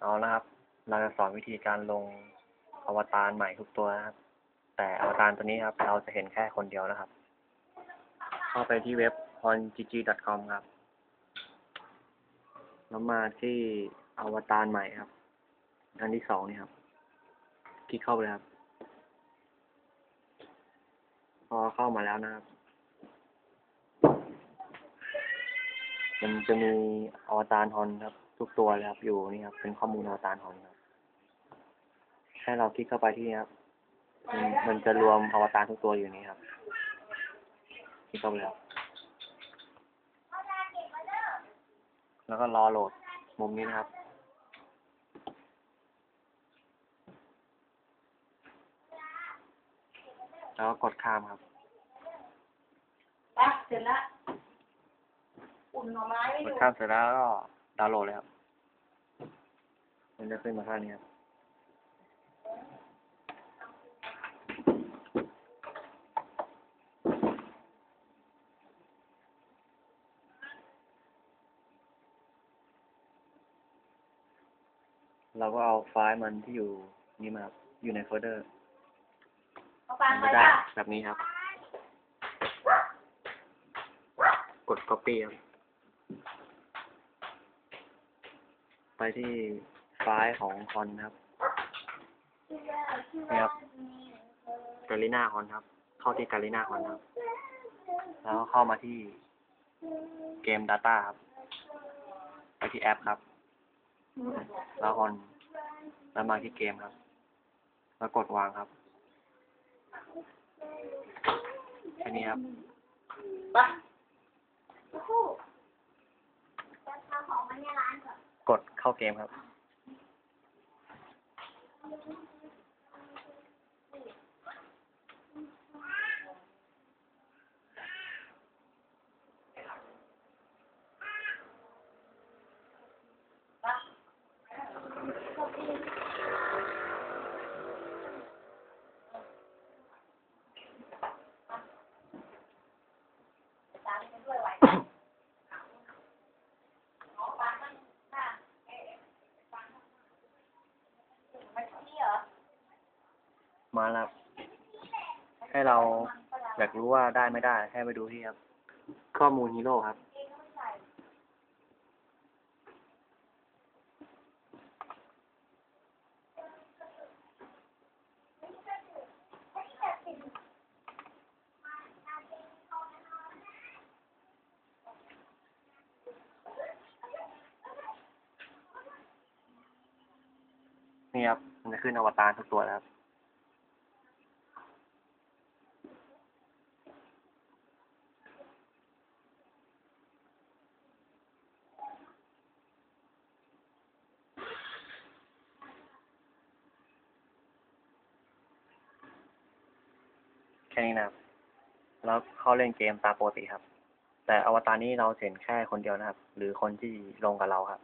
เอาละครับ เราจะสอนวิธีการลงอวตารใหม่ทุกตัวนะครับ แต่อวตารตัวนี้ครับ เราจะเห็นแค่คนเดียวนะครับ เข้าไปที่เว็บ hongg.com ครับ แล้วมาที่อวตารใหม่ครับ อันที่สองนี่ครับ คลิกเข้าไปเลยครับ พอเข้ามาแล้วนะครับ มันจะมีอวตารฮอนครับ ทุกตัวเลยครับ อยู่นี่ครับ เป็นข้อมูลอวตารฮอนครับให้เราคลิกเข้าไปที่นี่ครับมันมันจะรวมอวตารทุกตัวอยู่นี่ครับคลิกเข้าไปแล้วแล้วก็รอโหลดมุมนี้นะครับแล้วก็กดข้ามครับไปเสร็จแล้ว อุ่นหน่อไม้ไว้กอดยู่ข้ามเสร็จแล้วก็ ดาวน์โหลดเลยครับ มันจะขึ้นมาข้างนี้ครับ เราก็เอาไฟล์มันที่อยู่นี่มาครับอยู่ในโฟลเดอร์เอาฟังมันไปจะได้ป่ะแบบนี้ครับ กด copy ครับ ไปที่ไฟล์ของคอนครับนี่ครับกาลิน่าฮอนครับ เข้าที่กาลิน่าฮอนครับ แล้วก็เข้ามาที่เกม Data ครับ ไปที่แอปครับ แล้วฮอนแล้วมาที่เกมครับ แล้วกดวางครับแค่นี้ครับไป กดเข้าเกมครับ มาแล้วครับให้เราอยากรู้ว่าได้ไม่ได้ ให้ไปดูที่ครับ ข้อมูลฮีโร่ครับ นี่ครับ มันจะขึ้นอวตารทุกตัวแล้วครับ แค่นี้นะครับ แล้วเข้าเล่นเกมตามปกติครับ แต่อวตารนี้เราเห็นแค่คนเดียวนะครับ หรือคนที่ลงกับเราครับ